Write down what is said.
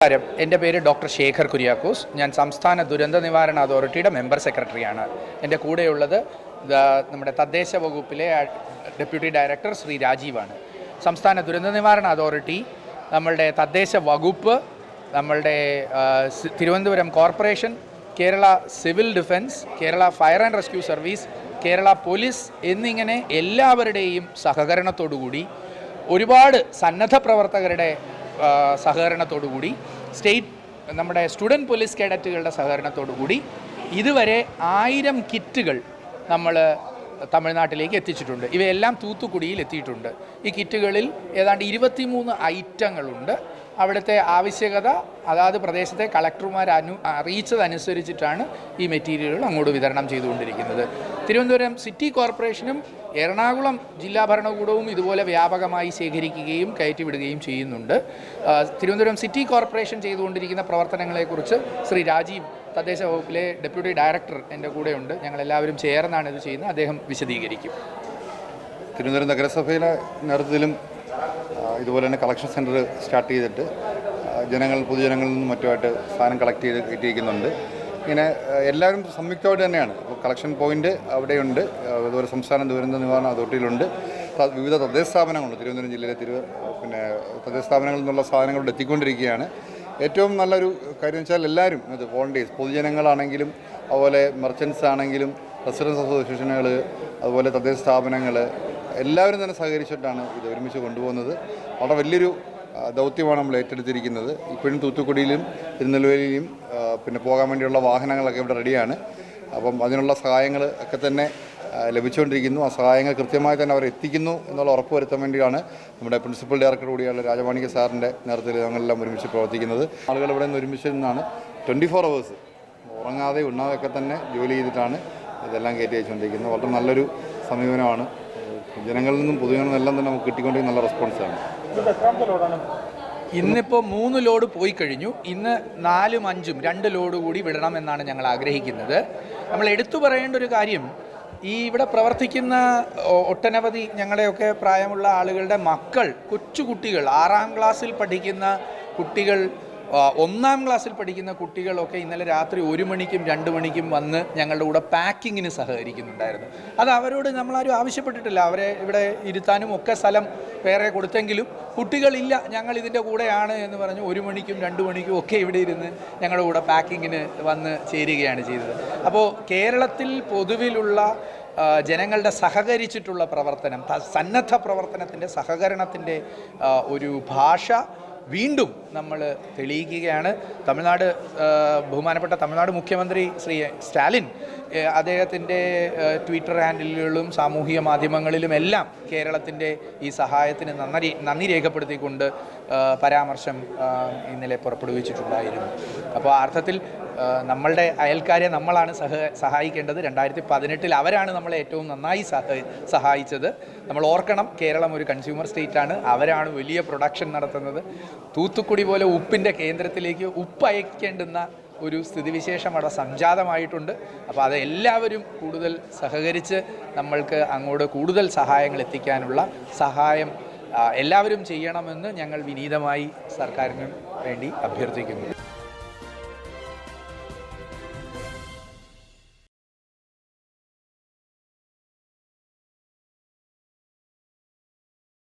നമസ്കാരം എന്റെ പേര് ഡോക്ടർ ശേഖർ കുര്യാക്കോസ്. ഞാൻ സംസ്ഥാന ദുരന്ത നിവാരണ അതോറിറ്റിയുടെ മെമ്പർ സെക്രട്ടറിയാണ്. എന്റെ കൂടെയുള്ളത് നമ്മുടെ തദ്ദേശ വകുപ്പിലെ ഡെപ്യൂട്ടി ഡയറക്ടർ ശ്രീ രാജീവാണ്. സംസ്ഥാന ദുരന്ത നിവാരണ അതോറിറ്റി നമ്മളുടെ തദ്ദേശ വകുപ്പ് നമ്മളുടെ Thiruvananthapuram corporation Kerala civil defence Kerala fire and rescue service Kerala police എന്നിങ്ങനെ എല്ലാവരുടെയും സഹകരണത്തോടുകൂടി ഒരുപാട് സന്നദ്ധ പ്രവർത്തകരുടെ സഹകരണത്തോടുകൂടി സ്റ്റേറ്റ് നമ്മുടെ സ്റ്റുഡന്റ് പോലീസ് കേഡറ്റുകളുടെ സഹകരണത്തോടുകൂടി ഇതുവരെ ആയിരം കിറ്റുകൾ നമ്മൾ തമിഴ്നാട്ടിലേക്ക് എത്തിച്ചിട്ടുണ്ട്. ഇവയെല്ലാം തൂത്തുക്കുടിയിൽ എത്തിയിട്ടുണ്ട്. ഈ കിറ്റുകളിൽ ഏതാണ്ട് ഇരുപത്തിമൂന്ന് ഐറ്റങ്ങളുണ്ട്. അവിടുത്തെ ആവശ്യകത അതാത് പ്രദേശത്തെ കളക്ടർമാർ അനു അറിയിച്ചതനുസരിച്ചിട്ടാണ് ഈ മെറ്റീരിയലുകൾ അങ്ങോട്ട് വിതരണം ചെയ്തുകൊണ്ടിരിക്കുന്നത്. തിരുവനന്തപുരം സിറ്റി കോർപ്പറേഷനും എറണാകുളം ജില്ലാ ഭരണകൂടവും ഇതുപോലെ വ്യാപകമായി ശേഖരിക്കുകയും കയറ്റിവിടുകയും ചെയ്യുന്നുണ്ട്. തിരുവനന്തപുരം സിറ്റി കോർപ്പറേഷൻ ചെയ്തുകൊണ്ടിരിക്കുന്ന പ്രവർത്തനങ്ങളെക്കുറിച്ച് ശ്രീ രാജീവ് തദ്ദേശ വകുപ്പിലെ ഡെപ്യൂട്ടി ഡയറക്ടർ എന്റെ കൂടെയുണ്ട്. ഞങ്ങളെല്ലാവരും ചേർന്നാണ് ഇത് ചെയ്യുന്നത്. അദ്ദേഹം വിശദീകരിക്കും. തിരുവനന്തപുരം നഗരസഭയിലെ നേതൃത്വത്തിലും ഇതുപോലെ തന്നെ കളക്ഷൻ സെന്റർ സ്റ്റാർട്ട് ചെയ്തിട്ട് ജനങ്ങൾ പൊതുജനങ്ങളിൽ നിന്നും മറ്റുമായിട്ട് സാധനം കളക്ട് ചെയ്ത് എത്തിയിരിക്കുന്നുണ്ട് ഇങ്ങനെ എല്ലാവരും സംയുക്തമായിട്ട് തന്നെയാണ്. കളക്ഷൻ പോയിന്റ് അവിടെയുണ്ട്. അതുപോലെ സംസ്ഥാന ദുരന്ത നിവാരണ അതോറിറ്റിയിലുണ്ട്. വിവിധ തദ്ദേശ സ്ഥാപനങ്ങളുണ്ട്. തിരുവനന്തപുരം ജില്ലയിലെ തിരു പിന്നെ തദ്ദേശ സ്ഥാപനങ്ങളിൽ നിന്നുള്ള സാധനങ്ങൾ എത്തിക്കൊണ്ടിരിക്കുകയാണ്. ഏറ്റവും നല്ലൊരു കാര്യം വെച്ചാൽ എല്ലാവരും ഇത് വോളണ്ടിയേഴ്സ് പൊതുജനങ്ങളാണെങ്കിലും അതുപോലെ മെർച്ചൻസ് ആണെങ്കിലും റെസിഡൻസ് അസോസിയേഷനുകൾ അതുപോലെ തദ്ദേശ സ്ഥാപനങ്ങൾ എല്ലാവരും തന്നെ സഹകരിച്ചിട്ടാണ് ഇത് ഒരുമിച്ച് കൊണ്ടുപോകുന്നത്. വളരെ വലിയൊരു ദൗത്യമാണ് നമ്മൾ ഏറ്റെടുത്തിരിക്കുന്നത്. ഇപ്പോഴും തൂത്തുക്കുടിയിലും തിരുനെൽവേലിയിലും ആ, പിന്നെ പോകാൻ വേണ്ടിയുള്ള വാഹനങ്ങളൊക്കെ ഇവിടെ റെഡിയാണ് അപ്പം അതിനുള്ള സഹായങ്ങൾ ഒക്കെ തന്നെ ലഭിച്ചുകൊണ്ടിരിക്കുന്നു. ആ സഹായങ്ങൾ കൃത്യമായി തന്നെ അവർ എത്തിക്കുന്നു എന്നുള്ള ഉറപ്പ് വരുത്താൻ വേണ്ടിയാണ് നമ്മുടെ പ്രിൻസിപ്പൽ ഡയറക്ടർ കൂടിയുള്ള രാജമാണിക്യ സാറിന്റെ നേതൃത്വത്തിൽ ഞങ്ങളെല്ലാം ഒരുമിച്ച് പ്രവർത്തിക്കുന്നത്. ആളുകൾ ഇവിടെ നിന്ന് ഒരുമിച്ച് നിന്നാണ്. ട്വന്റി ഫോർ അവേഴ്സ് ഉറങ്ങാതെ ഉണ്ണാതെയൊക്കെ തന്നെ ജോലി ചെയ്തിട്ടാണ് ഇതെല്ലാം കയറ്റി അയച്ചുകൊണ്ടിരിക്കുന്നത് വളരെ നല്ലൊരു സമീപനമാണ്. ജനങ്ങളിൽ നിന്നും പൊതുജനങ്ങളിൽ നിന്നെല്ലാം തന്നെ നമുക്ക് കിട്ടിക്കൊണ്ടിരിക്കുന്ന നല്ല റെസ്പോൺസാണ് ഇന്നിപ്പോൾ മൂന്ന് ലോഡ് പോയി കഴിഞ്ഞു. ഇന്ന് നാലും അഞ്ചും രണ്ട് ലോഡ് കൂടി വിടണമെന്നാണ് ഞങ്ങൾ ആഗ്രഹിക്കുന്നത്. നമ്മൾ എടുത്തു പറയേണ്ട ഒരു കാര്യം ഈ ഇവിടെ പ്രവർത്തിക്കുന്ന ഒട്ടനവധി ഞങ്ങളുടെയൊക്കെ പ്രായമുള്ള ആളുകളുടെ മക്കൾ കൊച്ചുകുട്ടികൾ ആറാം ക്ലാസ്സിൽ പഠിക്കുന്ന കുട്ടികൾ ഒന്നാം ക്ലാസ്സിൽ പഠിക്കുന്ന കുട്ടികളൊക്കെ ഇന്നലെ രാത്രി ഒരു മണിക്കും രണ്ട് മണിക്കും വന്ന് ഞങ്ങളുടെ കൂടെ പാക്കിങ്ങിന് സഹകരിക്കുന്നുണ്ടായിരുന്നു. അത് അവരോട് നമ്മളാരും ആവശ്യപ്പെട്ടിട്ടില്ല. അവരെ ഇവിടെ ഇരുത്താനും ഒക്കെ സ്ഥലം വേറെ കൊടുത്തെങ്കിലും കുട്ടികളില്ല ഞങ്ങൾ ഇതിന്റെ കൂടെയാണ് എന്ന് പറഞ്ഞ് ഒരു മണിക്കും രണ്ട് മണിക്കും ഒക്കെ ഇവിടെ ഇരുന്ന് ഞങ്ങളുടെ കൂടെ പാക്കിങ്ങിന് വന്ന് ചേരുകയാണ് ചെയ്തത്. അപ്പോൾ കേരളത്തിൽ പൊതുവിലുള്ള ജനങ്ങളുടെ സഹകരിച്ചിട്ടുള്ള പ്രവർത്തനം സന്നദ്ധ പ്രവർത്തനത്തിന്റെ സഹകരണത്തിന്റെ ഒരു ഭാഷ വീണ്ടും നമ്മൾ തെളിയിക്കുകയാണ്. തമിഴ്നാട് ബഹുമാനപ്പെട്ട തമിഴ്നാട് മുഖ്യമന്ത്രി ശ്രീ സ്റ്റാലിൻ അദ്ദേഹത്തിന്റെ ട്വിറ്റർ ഹാൻഡിലുകളിലും സാമൂഹിക മാധ്യമങ്ങളിലുമെല്ലാം കേരളത്തിന്റെ ഈ സഹായത്തിന് നന്ദി നന്ദി രേഖപ്പെടുത്തിക്കൊണ്ട് പരാമർശം ഇന്നലെ പുറപ്പെടുവിച്ചിട്ടുണ്ടായിരുന്നു. അപ്പോൾ ആ അർത്ഥത്തിൽ നമ്മളുടെ അയൽക്കാരെ നമ്മളാണ് സഹ സഹായിക്കേണ്ടത്. രണ്ടായിരത്തി പതിനെട്ടിൽ അവരാണ് നമ്മളെ ഏറ്റവും നന്നായി സഹ സഹായിച്ചത്. നമ്മൾ ഓർക്കണം കേരളം ഒരു കൺസ്യൂമർ സ്റ്റേറ്റ് ആണ്. അവരാണ് വലിയ പ്രൊഡക്ഷൻ നടത്തുന്നത്. തൂത്തുക്കുടി പോലെ ഉപ്പിന്റെ കേന്ദ്രത്തിലേക്ക് ഉപ്പ് അയക്കേണ്ടുന്ന ഒരു സ്ഥിതിവിശേഷം അവിടെ സംജാതമായിട്ടുണ്ട്. അപ്പോൾ അത് എല്ലാവരും കൂടുതൽ സഹകരിച്ച് നമ്മൾക്ക് അങ്ങോട്ട് കൂടുതൽ സഹായങ്ങൾ എത്തിക്കാനുള്ള സഹായം എല്ലാവരും ചെയ്യണമെന്ന് ഞങ്ങൾ വിനീതമായി സർക്കാരിന് വേണ്ടി അഭ്യർത്ഥിക്കുന്നു.